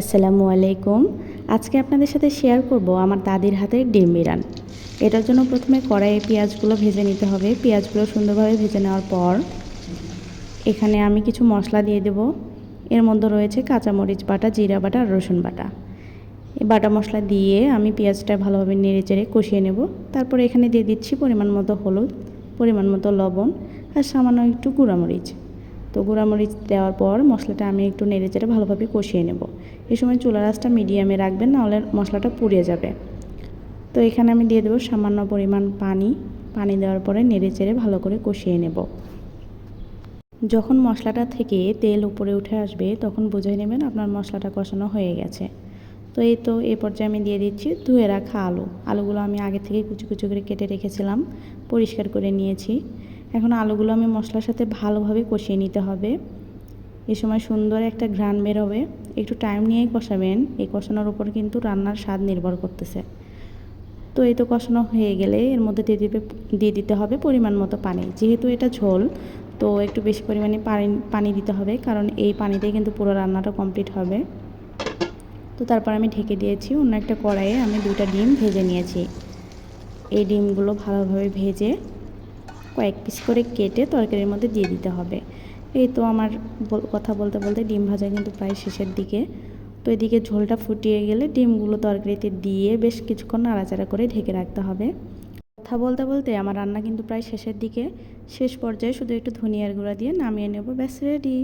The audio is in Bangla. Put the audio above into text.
আসসালামু আলাইকুম। আজকে আপনাদের সাথে শেয়ার করব আমার দাদির হাতের ডিম বিরান এটার জন্য প্রথমে কড়াইয়ে পেঁয়াজগুলো ভেজে নিতে হবে। পেঁয়াজগুলো সুন্দরভাবে ভেজে নেওয়ার পর এখানে আমি কিছু মশলা দিয়ে দেব। এর মধ্যে রয়েছে কাঁচামরিচ বাটা, জিরা বাটা রসুন বাটা। এই বাটা মশলা দিয়ে আমি পেঁয়াজটা ভালোভাবে নেড়ে চেড়ে কষিয়ে নেব। তারপরে এখানে দিয়ে দিচ্ছি পরিমাণ মতো হলুদ, পরিমাণ মতো লবণ, আর সামান্য একটু গুঁড়ামরিচ। তো গুঁড়ামরিচ দেওয়ার পর মশলাটা আমি একটু নেড়ে চেড়ে ভালোভাবে কষিয়ে নেব। এই সময় চুলার আঁচটা মিডিয়ামে রাখবেন, নাহলে মশলাটা পুড়িয়ে যাবে। তো এখানে আমি দিয়ে দেবো সামান্য পরিমাণ পানি। পানি দেওয়ার পরে নেড়ে চেড়ে ভালো করে কষিয়ে নেব। যখন মশলাটা থেকে তেল উপরে উঠে আসবে, তখন বুঝে নেবেন আপনার মশলাটা কষানো হয়ে গেছে। তো এই তো এই পর্যায়ে আমি দিয়ে দিচ্ছি ধুয়ে রাখা আলু। আলুগুলো আমি আগে থেকে কুচি কুচি করে কেটে রেখেছিলাম, পরিষ্কার করে নিয়েছি। এখন আলুগুলো আমি মশলার সাথে ভালোভাবে কষিয়ে নিতে হবে। এ সময় সুন্দর একটা ঘ্রাণ বেরোবে। একটু টাইম নিয়েই কষাবেন। এই কষানোর উপর কিন্তু রান্নার স্বাদ নির্ভর করতেছে। তো এই তো কষানো হয়ে গেলে এর মধ্যে দিয়ে দিবে দিয়ে দিতে হবে পরিমাণ মতো পানি। যেহেতু এটা ঝোল, তো একটু বেশি পরিমাণে পানি পানি দিতে হবে। কারণ এই পানিতেই কিন্তু পুরো রান্নাটা কমপ্লিট হবে। তো তারপর আমি ঢেকে দিয়েছি অন্য একটা কড়াইয়ে আমি দুটা ডিম ভেজে নিয়েছি। এই ডিমগুলো ভালোভাবে ভেজে কয়েক পিস করে কেটে তরকারির মধ্যে দিয়ে দিতে হবে। এই তো আমার কথা বলতে বলতে ডিম ভাজা কিন্তু প্রায় শেষের দিকে। তো এদিকে ঝোলটা ফুটিয়ে গেলে ডিমগুলো তরকারিতে দিয়ে বেশ কিছুক্ষণ নাড়াচাড়া করে ঢেকে রাখতে হবে। কথা বলতে বলতে আমার রান্না কিন্তু প্রায় শেষের দিকে। শেষ পর্যায়ে শুধু একটু ধনিয়ার গুঁড়া দিয়ে নামিয়ে নেব। ব্যাস রেডি